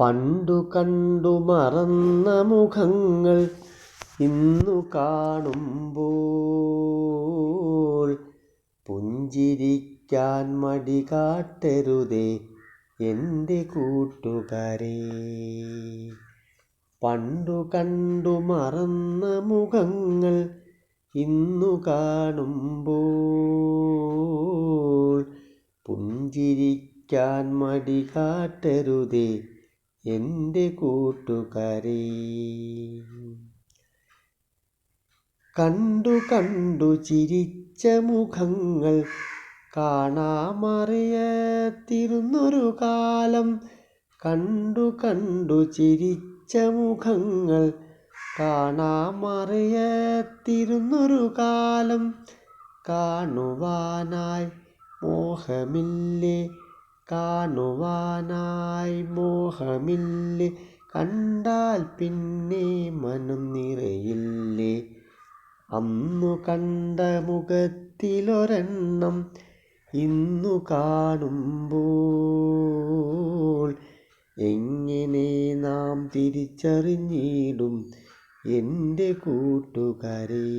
പണ്ടു കണ്ടു മറന്ന മുഖങ്ങൾ ഇന്നു കാണുമ്പോൾ. പുഞ്ചിരിക്കാൻ മടി കാട്ടരുതേ എന്റെ കൂട്ടുകാരേ. പണ്ടു കണ്ടു മറന്ന മുഖങ്ങൾ ഇന്നു കാണുമ്പോൾ. പുഞ്ചിരിക്കാൻ മടി കാട്ടരുതേ എന്റെ കൂട്ടുകാരി. കണ്ടു കണ്ടു ചിരിച്ച മുഖങ്ങൾ കാണാമറിയത്തിരുന്നൊരു കാലം. കണ്ടു കണ്ടു ചിരിച്ച മുഖങ്ങൾ കാണാമറിയത്തിരുന്നൊരു കാലം. കാണുവാനായി മോഹമില്ലേ കാണുവാനായി മോഹമില്ലേ? കണ്ടാൽ പിന്നെ മനം നിറയില്ലേ? അന്നു കണ്ട മുഖത്തിലൊരെണ്ണം ഇന്നു കാണുമ്പോൾ എങ്ങനെ നാം തിരിച്ചറിഞ്ഞിടും എന്റെ കൂട്ടുകാരേ?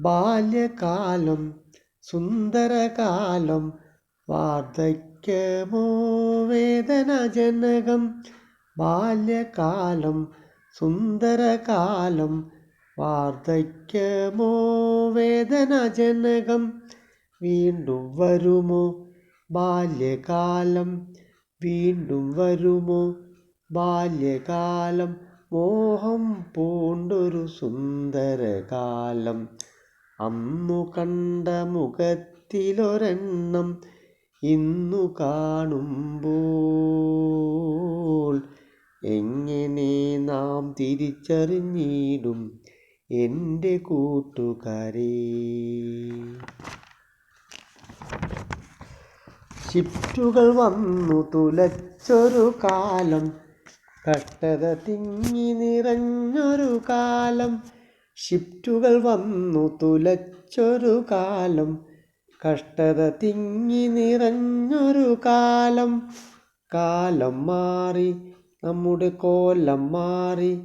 ബാല്യകാലം സുന്ദരകാലം വാർദ്ധക്യമോ വേദനജനകം. ബാല്യകാലം സുന്ദരകാലം വാർദ്ധക്യമോ വേദനജനകം. വീണ്ടും വരുമോ ബാല്യകാലം? വീണ്ടും വരുമോ ബാല്യകാലം? മോഹം പൂണ്ടൊരു സുന്ദരകാലം. അന്നു കണ്ട മുഖത്തിലൊരെണ്ണം ഇന്നു കാണുമ്പോൾ എങ്ങനെ നാം തിരിച്ചറിഞ്ഞിടും എന്റെ കൂട്ടുകാരേ. ഷിഫ്റ്റുകൾ വന്നു തുലച്ചൊരു കാലം കട്ടത തിങ്ങി നിറഞ്ഞൊരു കാലം. ഷിഫ്റ്റുകൾ വന്നു തുലച്ചൊരു കാലം. കഷ്ടത തിങ്ങി നിറഞ്ഞൊരു കാലം. കാലം മാറി നമ്മുടെ കോലം മാറി.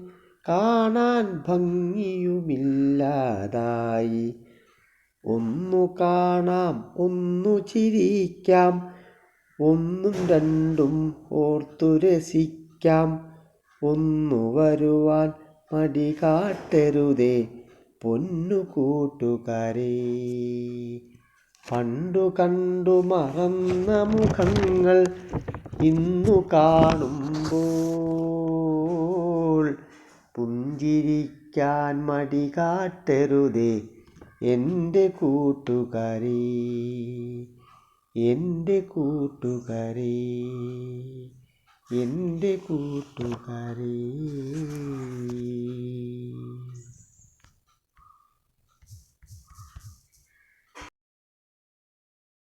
കാണാൻ ഭംഗിയുമില്ലാതായി. ഒന്നു കാണാം ഒന്നു ചിരിക്കാം. ഒന്നും രണ്ടും ഓർത്തു രസിക്കാം. ഒന്നു വരുവാൻ മടി കാട്ടരുതേ പൊന്നു കൂട്ടുകാരേ. പണ്ടു കണ്ടു മറന്ന മുഖങ്ങൾ ഇന്നു കാണുമ്പോൾ. പുഞ്ചിരിക്കാൻ മടി കാട്ടരുതേ എന്റെ കൂട്ടുകാരേ എന്റെ കൂട്ടുകാരേ. എന്റെ കൂട്ടുകാരേ.